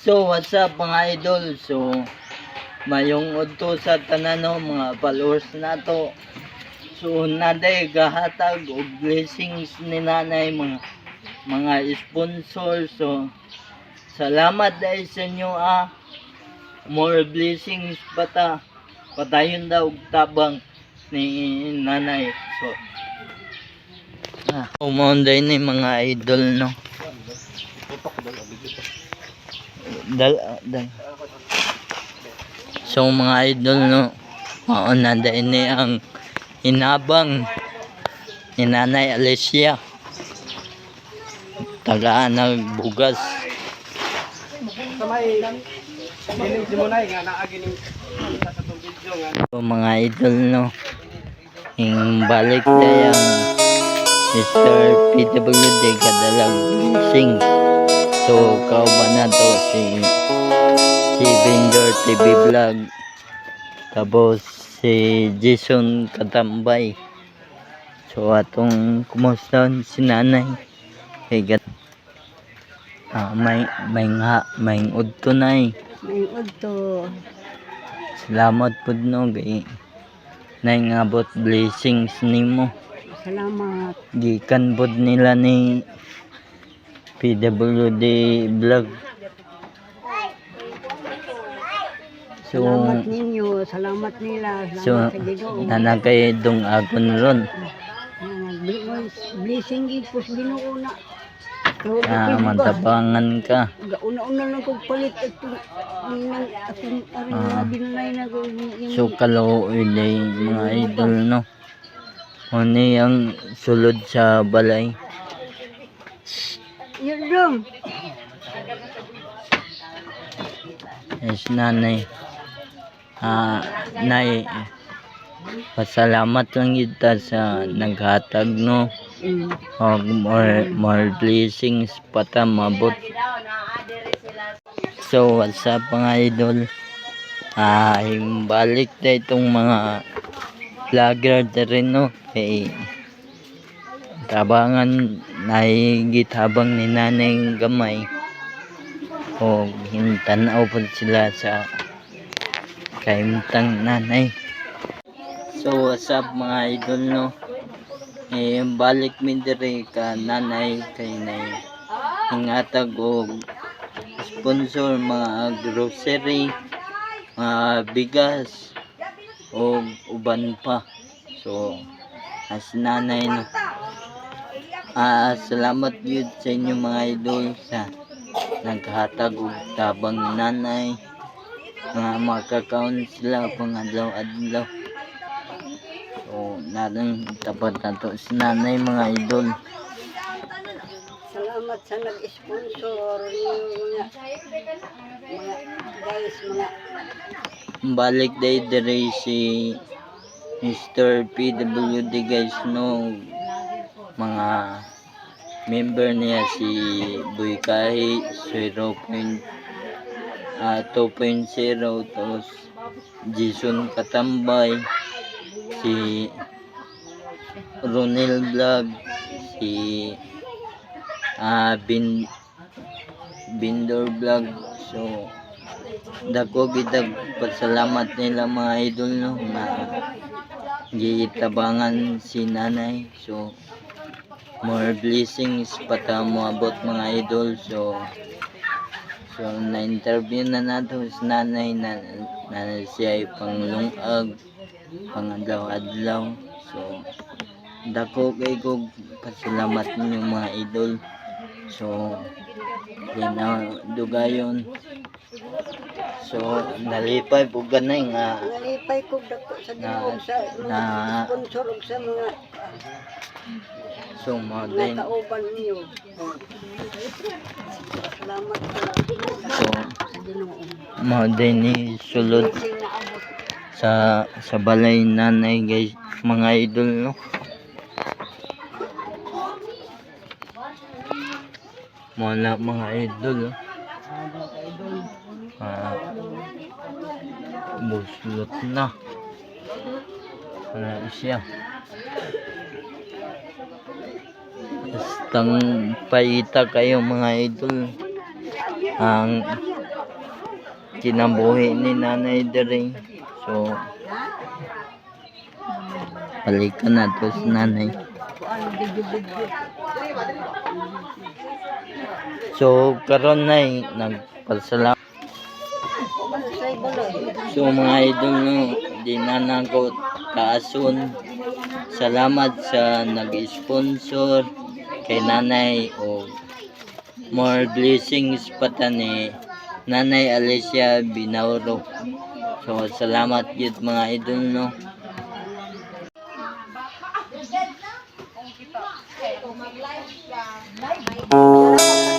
So, what's up mga idol? So, mayong udto sa tanan no, mga followers nato. So, naday gahatag og blessings ni nanay mga mga sponsor. So, salamat dahil sa inyo ah. More blessings pata. Patayon daw tabang ni nanay. So, ah, umonday ni mga idol no. Dal, dal. So mga idol no, mauna dahil ni ang inabang ni Nanay Alicia. Tagaan ng bugas. So mga idol no, yung balik na yung Mr. PWD kadalag sing. So kauban na to si si Vendor TV Vlog. Tapos si Jason Katambay. So atong kumusta si nanay. Higat. Ah, may may nga may udto nay. May udto. Salamat pud no gay. Nay ngabot blessings nimo. Salamat. Gikan pud nila ni PWD vlog. So, Salamat ninyo. Salamat nila. so Salamat sa Ginoo. nanagay dong agon ron. Bl- Blessing gid po sa Ginoo na. So, Ah, mantapangan ka. Una-una lang kong palit atong ninang atong aring Ah. mga binalay na ko So kaluoy day mga idol no. Oni ang sulod sa balay. Yun dong. Yes, nanay. Ah, nay. Pasalamat lang kita sa naghatag no. Mm. Og more more blessings pata mabot. So, what's up mga idol? Ah, balik na itong mga vlogger na rin no. Kay tabangan naigit habang ni nanay gamay. O hintanaw po sila sa kaimtang nanay. So, what's up mga idol no? eh balik mi dire ka nanay kay nay hingatag og sponsor mga grocery mga bigas o uban pa so as nanay no ah salamat yun sa inyo mga idol sa naghatag og tabang nanay mga makakaon sila pang adlaw-adlaw So, narang tapat na to si nanay mga idol. Salamat sa nag-sponsor mga guys, mga Balik day dire si Mr. PWD guys no mga member niya si Boy Kahi 0. ah 2.0 tapos Jason Katambay si Ronel Vlog si ah Bin Bindor Vlog so dako kita pasalamat nila mga idol no na gitabangan si nanay so more blessings pata mo abot mga idol. So so na interview na nato si nanay na, na siya ay panglungag pangadlaw-adlaw so dako kay ko pasalamat ninyo mga idol. So gina dugayon. So nalipay po ganay nga nalipay ko dako sa Ginoo Na- sa na- sponsor sa mga so mga din mga kauban niyo. Salamat sa so din ni sulod sa sa balay nanay guys. Mga idol no? Mga mga idol oh. ah buslot na. Ano siya Bastang paita kayo mga idol ang kinabuhi ni nanay dere. So, balikan na to sa nanay. So, karon na sa ibaloy. So mga idol no, di na nako kaason. Salamat sa nag-sponsor kay nanay o more blessings pa ta ni Nanay Alicia Binauro. So salamat yun mga idol no. Salamat